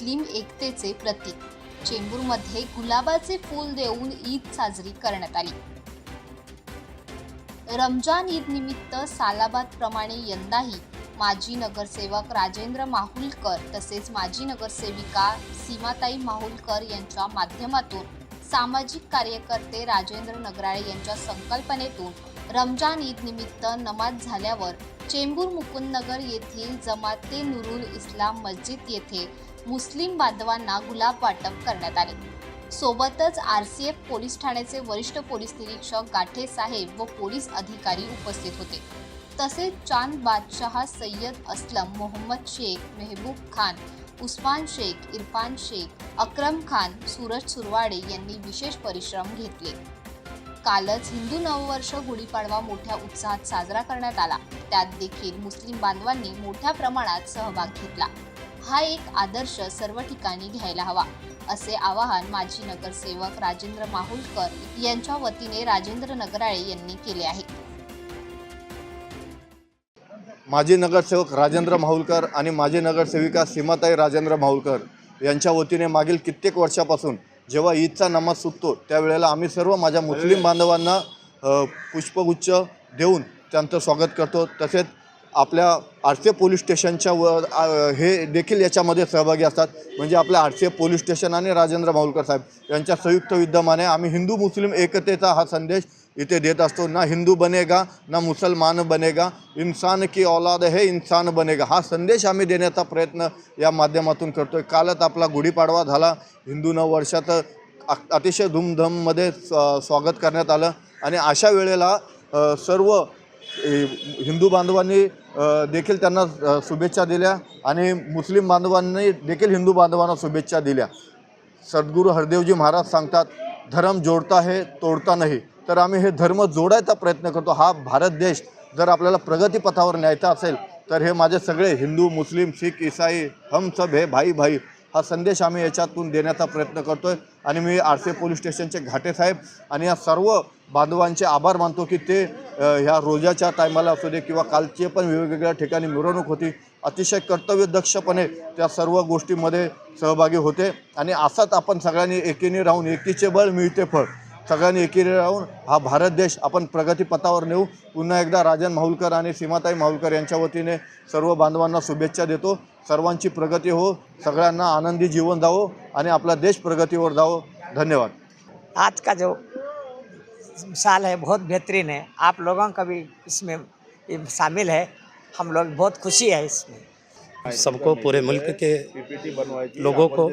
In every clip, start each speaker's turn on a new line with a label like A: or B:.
A: मुस्लिम एकतेचे प्रतीक. चेंबूरमध्ये गुलाबाचे फूल देऊन ईद साजरी करण्यात आली. रमजान ईद निमित्त सालाबाद प्रमाणे यंदाही माजी नगरसेवक राजेंद्र माहुलकर तसेच माजी नगरसेविका सीमाताई माहुलकर यांच्या माध्यमातून सामाजिक कार्यकर्ते राजेंद्र नगराळे यांच्या संकल्पनेतून रमजान ईद निमित्त नमाज झाल्यावर चेंबूर मुकुंदनगर येथील जमाते नुरुल इस्लाम मस्जिद येथे मुस्लिम बांधवांना गुलाब वाटप करण्यात आले. सोबतच आर सी एफ पोलीस ठाण्याचे वरिष्ठ पोलीस निरीक्षक गाठे साहेब व पोलीस अधिकारी उपस्थित होते. तसेच चांद बादशाह सय्यद असलम मोहम्मद शेख मेहबूब खान उस्मान शेख इरफान शेख अक्रम खान सूरज सुरवाडे यांनी विशेष परिश्रम घेतले. कालच हिंदू नववर्ष गुढीपाडवा मोठ्या उत्साहात साजरा करण्यात आला. त्यात देखील मुस्लिम बांधवांनी मोठ्या प्रमाणात सहभाग घेतला. हा एक आदर्श सर्व ठिकाणी घ्यायला हवा असे आवाहन माजी नगरसेवक राजेंद्र माहुलकर यांच्या वतीने राजेंद्र नगराळे यांनी केले आहे.
B: माजी नगरसेवक राजेंद्र माहुलकर आणि माजी नगरसेविका सीमाताई राजेंद्र माहुलकर यांच्या वतीने मागील कित्येक वर्षापासून जेव्हा ईदचा नमाज सुटतो त्यावेळेला आम्ही सर्व माझ्या मुस्लिम बांधवांना पुष्पगुच्छ देऊन त्यांचं स्वागत करतो. तसेच आपल्या आरसे पोलीस स्टेशनच्या व हे देखील याच्यामध्ये सहभागी असतात. म्हणजे आपल्या आरसे पोलीस स्टेशन आणि राजेंद्र माहुलकर साहेब यांच्या संयुक्त विद्यमाने आम्ही हिंदू मुस्लिम एकतेचा हा संदेश इथे देत असतो. ना हिंदू बनेगा ना मुसलमान बनेगा इन्सान की औलाद हे इन्सान बनेगा. हा संदेश आम्ही देण्याचा प्रयत्न या माध्यमातून करतो आहे कालच आपला गुढीपाडवा झाला. हिंदू नववर्षात वर्षात अतिशय धूमधाममध्ये स्वागत करण्यात आलं. आणि अशा वेळेला सर्व हिंदू बांधवांनी देखील त्यांना शुभेच्छा दिल्या आणि मुस्लिम बांधवांनी देखील हिंदू बांधवांना शुभेच्छा दिल्या. सद्गुरू हरदेवजी महाराज सांगतात धर्म जोडता हे तोडता नाही. तर आम्ही हे धर्म जोडायचा प्रयत्न करतो. हा भारत देश जर आपल्याला प्रगतीपथावर न्यायचा असेल तर हे माझे सगळे हिंदू मुस्लिम शीख इसाई हम सब हे भाई भाई. हा संदेश आम्ही याच्यातून देण्याचा प्रयत्न करतो आहे आणि मी आरसे पोलीस स्टेशनचे घाटे साहेब आणि या सर्व बांधवांचे आभार मानतो की ते ह्या रोजाच्या टायमाला असू दे किंवा कालचे पण वेगवेगळ्या ठिकाणी मिरवणूक होती. अतिशय कर्तव्यदक्षपणे त्या सर्व गोष्टीमध्ये सहभागी होते. आणि असाच आपण सगळ्यांनी एकीने राहून एकीचे बळ मिळते फळ. सगळ्यांनी एकीने राहून हा भारत देश आपण प्रगतीपथावर नेऊ. पुन्हा एकदा राजन माहुलकर आणि सीमाताई माहुलकर यांच्या वतीने सर्व बांधवांना शुभेच्छा देतो. सर्वांची प्रगती हो सगळ्यांना आनंदी जीवन जावो आणि आपला देश प्रगतीवर जावो. धन्यवाद.
C: आज का जो साल है बहुत बेहतरीन है। आप लोगों का भी इसमें शामिल है। हम लोग बहुत खुशी है इसमें।
D: सबको पूरे मुल्क के लोगों को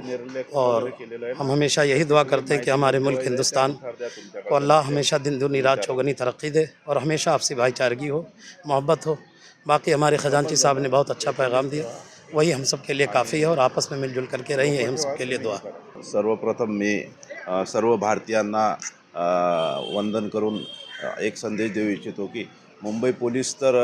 D: और हम हमेशा यही दुआ करते हैं कि हमारे मुल्क हिंदुस्तान को अल्लाह हमेशा दिन दुनी रात चौगनी तरक्की दे और हमेशा आपसी भाईचारगी हो मोहब्बत हो। बाकी हमारे खजानची साहब ने बहुत अच्छा पैगाम दिया। वही हम सब के लिए काफ़ी है और आपस में मिलजुल करके रही है हम सब के लिए दुआ।
E: सर्वप्रथम मी सर्व भारतीयांना अ, वंदन करून एक संदेश देऊ इच्छितो की मुंबई पोलीस तर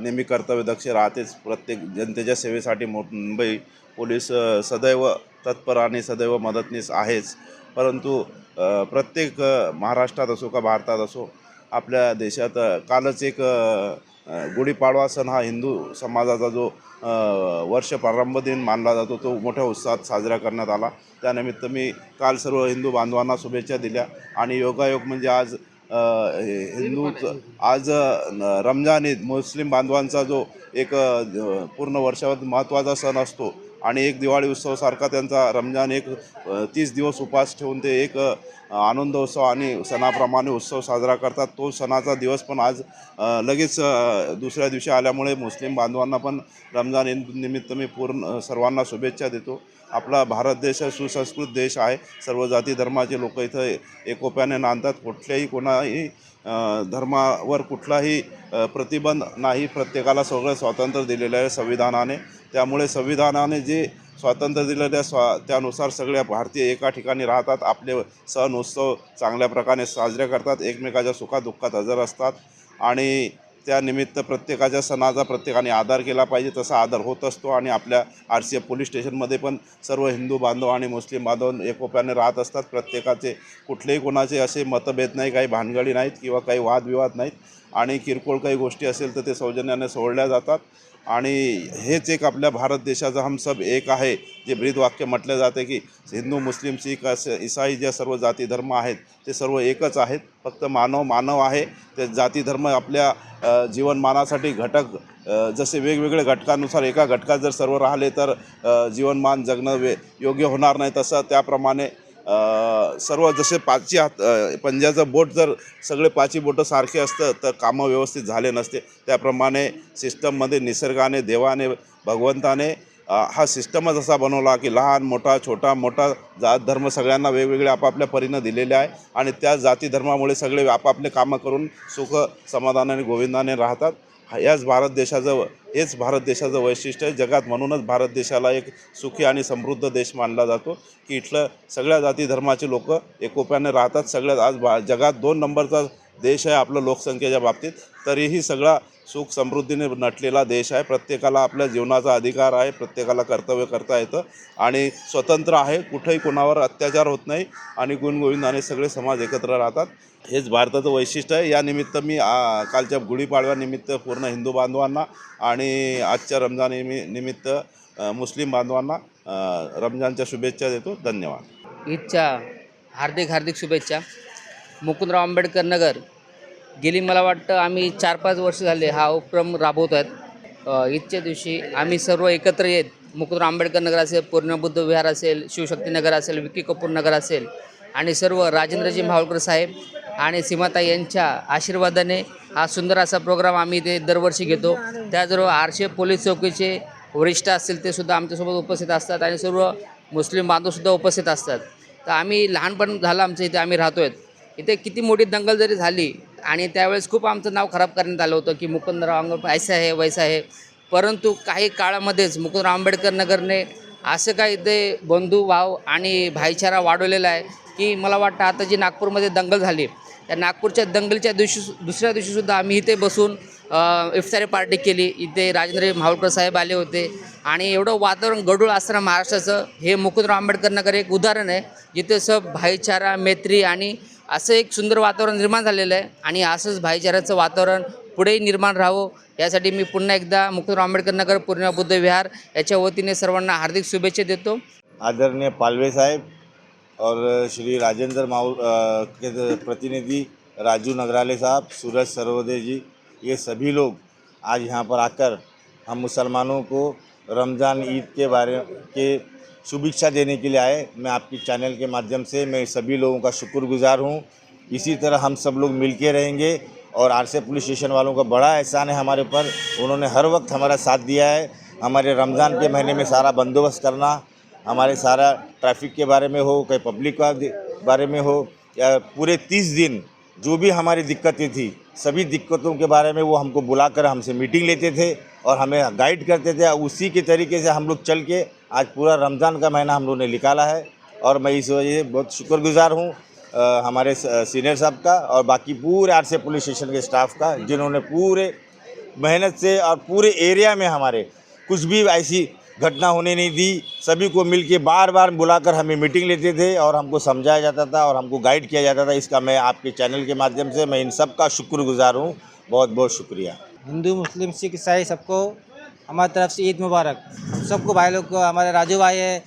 E: नेहमी कर्तव्यदक्ष राहतेच. प्रत्येक जनतेच्या सेवेसाठी मो मुंबई पोलीस सदैव तत्पर आणि सदैव मदतनीस आहेच. परंतु प्रत्येक महाराष्ट्रात असो का भारतात असो आपल्या देशात कालच एक गुढीपाडवा सण हा हिंदू समाजाचा जो वर्ष प्रारंभ दिन मानला जातो तो मोठ्या उत्साहात साजरा करण्यात आला. त्यानिमित्त मी काल सर्व हिंदू बांधवांना शुभेच्छा दिल्या. आणि योगायोग म्हणजे आज हिंदू आज रमजान ईद मुस्लिम बांधवांचा जो एक पूर्ण वर्षात महत्त्वाचा सण असतो आणि एक दिवाळी उत्सवासारखा त्यांचा रमजान एक तीस दिवस उपास ठेवून ते एक आनंदोत्सव आणि सणाप्रमाणे उत्सव साजरा करतात. तो सणाचा दिवस पण आज लगेच दुसऱ्या दिवशी आल्यामुळे मुस्लिम बांधवांना पण रमजान ईद निमित्त मी पूर्ण सर्वांना शुभेच्छा देतो. आपला भारत देश हा सुसंस्कृत देश आहे. सर्व जाती धर्माचे लोक इथं एकोप्याने नांदतात. कुठल्याही कोणाही धर्मावर कुठलाही प्रतिबंध नाही. प्रत्येकाला सगळं स्वातंत्र्य दिलेलं आहे संविधानाने. त्यामुळे संविधानाने जे स्वातंत्र्य दिलं त्या स्वा त्यानुसार सगळ्या भारतीय एका ठिकाणी राहतात. आपले सण उत्सव चांगल्या प्रकारे साजरे करतात. एकमेकाच्या सुखादुःखात हजर असतात. आणि त्यानिमित्त प्रत्येकाच्या सणाचा प्रत्येकाने आदर केला पाहिजे. तसा आदर होत असतो आणि आपल्या आर सी एफ पोलीस स्टेशनमध्ये पण सर्व हिंदू बांधव आणि मुस्लिम बांधव एकोप्याने राहत असतात. प्रत्येकाचे कुठलेही कोणाचे असे मतभेद नाही काही भानगडी नाहीत किंवा काही वादविवाद नाहीत. आणि किरकोळ काही गोष्टी असेल तर ते सौजन्याने सोडल्या जातात. आणि हेच एक आपल्या भारत देशाचं हम सब एक आहे जे ब्रीद वाक्य म्हटलं जाते की हिंदू मुस्लिम शीख असे इसाई ज्या सर्व जाती धर्म आहेत ते सर्व एकच आहेत. फक्त मानव मानव आहे. ते जाती धर्म आपल्या जीवनमानासाठी घटक जसे वेगवेगळे घटकानुसार एका घटकात जर सर्व राहिले तर जीवनमान जगणं वे योग्य होणार नाही. तसं त्याप्रमाणे सर्व जसे पाचही हात पंजाचं बोट जर सगळे पाचही बोटं सारखे असतं तर कामं व्यवस्थित झाले नसते. त्याप्रमाणे सिस्टममध्ये निसर्गाने देवाने भगवंताने हा सिस्टमच असा बनवला की लहान मोठा छोटा मोठा जात धर्म सगळ्यांना वेगवेगळे आपापल्या परीनं दिलेले आहे आणि त्या जाती धर्मामुळे सगळे आपापले कामं करून सुख समाधानाने गोविंदाने राहतात. याच भारत देशाचं हेच भारत देशाचं वैशिष्ट्य आहे. जगात म्हणूनच भारत देशाला एक सुखी आणि समृद्ध देश मानला जातो की इथलं सगळ्या जाती धर्माचे लोक एकोप्याने राहतात. सगळ्यात आज भा जगात दोन नंबरचा देश आहे आपलं लोकसंख्येच्या बाबतीत तरीही सगळा सुख समृद्धीने नटलेला देश आहे. प्रत्येकाला आपल्या जीवनाचा अधिकार आहे प्रत्येकाला कर्तव्य करता येतं आणि स्वतंत्र आहे. कुठेही कोणावर अत्याचार होत नाही आणि गुणगोविंदाने सगळे समाज एकत्र राहतात. हेच भारताचं वैशिष्ट्य आहे. यानिमित्त मी आ, कालच्या गुढीपाडव्यानिमित्त पूर्ण हिंदू बांधवांना आणि आजच्या रमजान निमि निमित्त मुस्लिम बांधवांना रमजानच्या शुभेच्छा देतो. धन्यवाद.
F: ईदच्या हार्दिक हार्दिक शुभेच्छा. मुकुंदराव आंबेडकर नगर. गेली मला वाटतं आम्ही चार पाच वर्ष झाले हा उपक्रम राबवत आहेत ईदच्या दिवशी आम्ही सर्व एकत्र येत मुकुंदराव आंबेडकर नगर असेल पूर्णबुद्ध विहार असेल शिवशक्ती नगर असेल विकी कपूर नगर असेल आणि सर्व राजेंद्रजी माहोळकर साहेब आणि सीमाताई यांच्या आशीर्वादाने हा सुंदर असा प्रोग्राम आम्ही ते दरवर्षी घेतो. त्याचबरोबर आरशे पोलीस चौकीचे वरिष्ठ असतील ते सुद्धा आमच्यासोबत उपस्थित असतात आणि सर्व मुस्लिम बांधवसुद्धा उपस्थित असतात. तर आम्ही लहानपण झालं आमच्या इथे आम्ही राहतो आहेत इथे किती मोठी दंगल जरी झाली आणि त्यावेळेस खूप आमचं नाव खराब करण्यात आलं होतं की मुकुंदराव आंबेडकर ऐसा आहे वैसा आहे परंतु काही काळामध्येच मुकुंदराव आंबेडकर नगरने असं काय इथे बंधू भाव आणि भाईचारा वाढवलेला आहे की मला वाटतं आता जी नागपूरमध्ये दंगल झाली त्या नागपूरच्या दंगलीच्या दिवशी दुसऱ्या दिवशीसुद्धा आम्ही इथे बसून इफ्तारी पार्टी केली. इथे राजेंद्र माहोळकर साहेब आले होते. आणि एवढं वातावरण गडूळ असताना महाराष्ट्राचं हे मुकुंदराव आंबेडकर नगर एक उदाहरण आहे. जिथे सब भाईचारा मैत्री आणि असं एक सुंदर वातावरण निर्माण झालेलं आहे. आणि असंच भाईचाराचं वातावरण पुढेही निर्माण राहावं. यासाठी मी पुन्हा एकदा मुकुंदराव आंबेडकर नगर पूर्ण बुद्ध विहार याच्या वतीने सर्वांना हार्दिक शुभेच्छा देतो.
G: आदरणीय पालवे साहेब और श्री राजेंद्र माउल के प्रतिनिधि राजू नगराले साहब, सूरज सरोदे जी, ये सभी लोग आज यहाँ पर आकर हम मुसलमानों को रमज़ान ईद के बारे, के शुभेच्छा देने के लिए आए। मैं आपकी चैनल के माध्यम से मैं सभी लोगों का शुक्रगुजार हूँ। इसी तरह हम सब लोग मिल के रहेंगे और आरसे पुलिस स्टेशन वालों का बड़ा एहसान है हमारे ऊपर। उन्होंने हर वक्त हमारा साथ दिया है। हमारे रमज़ान के महीने में सारा बंदोबस्त करना हमारे सारा ट्रैफ़िक के बारे में हो, कहीं पब्लिक का बारे में हो, या पूरे तीस दिन जो भी हमारी दिक्कतें थी, सभी दिक्कतों के बारे में वो हमको बुलाकर हमसे मीटिंग लेते थे और हमें गाइड करते थे। उसी के तरीके से हम लोग चल के आज पूरा रमज़ान का महीना हम लोग ने निकाला है। और मैं इस वजह से बहुत शुक्रगुजार हूँ हमारे सीनियर साहब का और बाकी पूरे आर से पुलिस स्टेशन के स्टाफ का, जिन्होंने पूरे मेहनत से और पूरे एरिया में हमारे कुछ भी ऐसी घटना होने नहीं दी सभी को मिल के बार बार बुलाकर हमें मीटिंग लेते थे और हमको समझाया जाता था और हमको गाइड किया जाता था। इसका मैं आपके चैनल के माध्यम से मैं इन सब का शुक्रगुजार हूँ। बहुत बहुत शुक्रिया।
H: हिंदू, मुस्लिम, सिख, ईसाई सबको हमारी तरफ़ से ईद मुबारक। सबको भाई लोग को, हमारे राजू भाई है,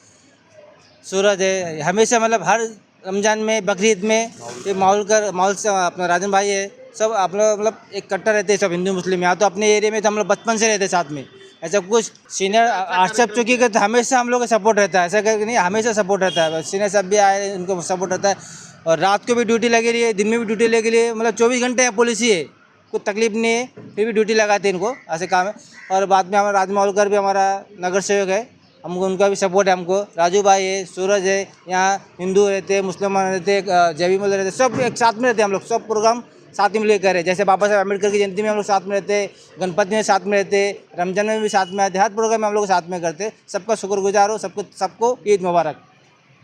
H: सूरज है, हमेशा मतलब हर रमज़ान में, बकरीद में ये माहौल कर, माहौल से अपना राजन भाई है, सब आप लोग मतलब एक कट्टर रहते हैं सब हिंदू, मुस्लिम। यहाँ तो अपने एरिया में तो हम लोग बचपन से रहते साथ में। ऐसा कुछ सीनियर आर्ट्सअप चौकी हमेशा हम लोग का सपोर्ट रहता है। ऐसा करके नहीं हमेशा सपोर्ट रहता है। सीनियर साहब भी आए उनको सपोर्ट रहता है। और रात को भी ड्यूटी लगी रही है दिन में भी ड्यूटी लगी रही है। मतलब चौबीस घंटे यहाँ पुलिस ही है। कोई तकलीफ नहीं है फिर भी ड्यूटी लगाते हैं इनको ऐसे काम है। और बाद में हमारा राज माहौलकर भी हमारा नगर सेवक है। हमको उनका भी सपोर्ट है हमको। राजू भाई है सूरज है यहाँ हिंदू रहते हैं मुसलमान रहते जैवी मोल रहते सब एक साथ में रहते हैं हम लोग। सब प्रोग्राम साथ में लेकर है। जैसे बाबा साहब अम्बेडकर की जयंती में हम लोग साथ में रहते हैं गणपति में साथ में रहते रमजान में भी साथ में आते हर प्रोग्राम में हम लोग साथ में करते। सबका शुक्रगुजार हो सबको सबको ईद मुबारक।